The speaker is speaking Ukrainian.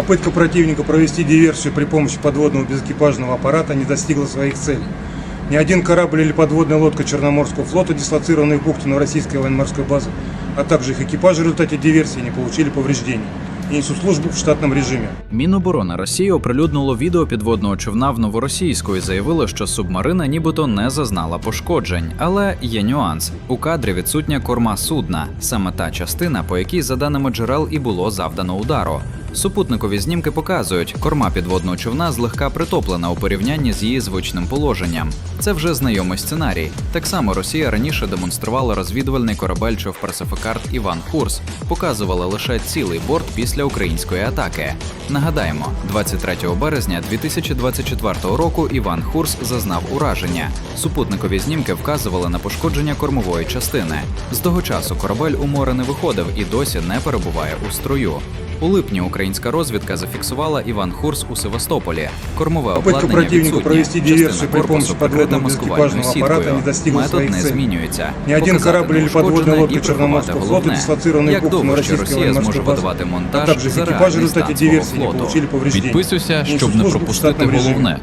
Попытка противника провести диверсию при помощи подводного безэкипажного аппарата не достигла своих целей. Ни один корабль или подводная лодка Черноморского флота, дислоцированные в бухте Новороссийской военно-морской базы, а также их экипажи в результате диверсии не получили повреждений и несут службу в штатном режиме. Міноборони Росії оприлюднило відео підводного човна в Новоросійську і заявило, що субмарина нібито не зазнала пошкоджень. Але є нюанс: у кадрі відсутня корма судна, саме та частина, по якій, за даними джерел, і було завдано удару. Супутникові знімки показують, корма підводного човна злегка притоплена у порівнянні з її звичним положенням. Це вже знайомий сценарій. Так само Росія раніше демонструвала розвідувальний корабель човперсифікарт Іван Курс, показувала лише цілий борт після української атаки. Нагадаємо, 23 березня 2024 року Іван Хурс зазнав ураження. Супутникові знімки вказували на пошкодження кормової частини. З того часу корабель у море не виходив і досі не перебуває у строю. У липні українська розвідка зафіксувала Іван Хурс у Севастополі. Кормове Попытка обладнання противника відсутнє. провести Частина диверсию при корпусу помощи прикрита подводного маскувальною безэкипажного аппарата сіткою. не достигла Метод своих не целей. змінюється. Ни один Показати корабль или подводная неушкоджене лодка і приховати Черноморского флота, головне. дислоцированные Як в бухте довго ще Новороссийской Росія зможе военно-морской базы, видавати а монтаж также их за экипажи в реальний результате стан свого диверсии не флоту? получили повреждений Підписуйся, и несут щоб не службу в пропустити штатном режиме. головне.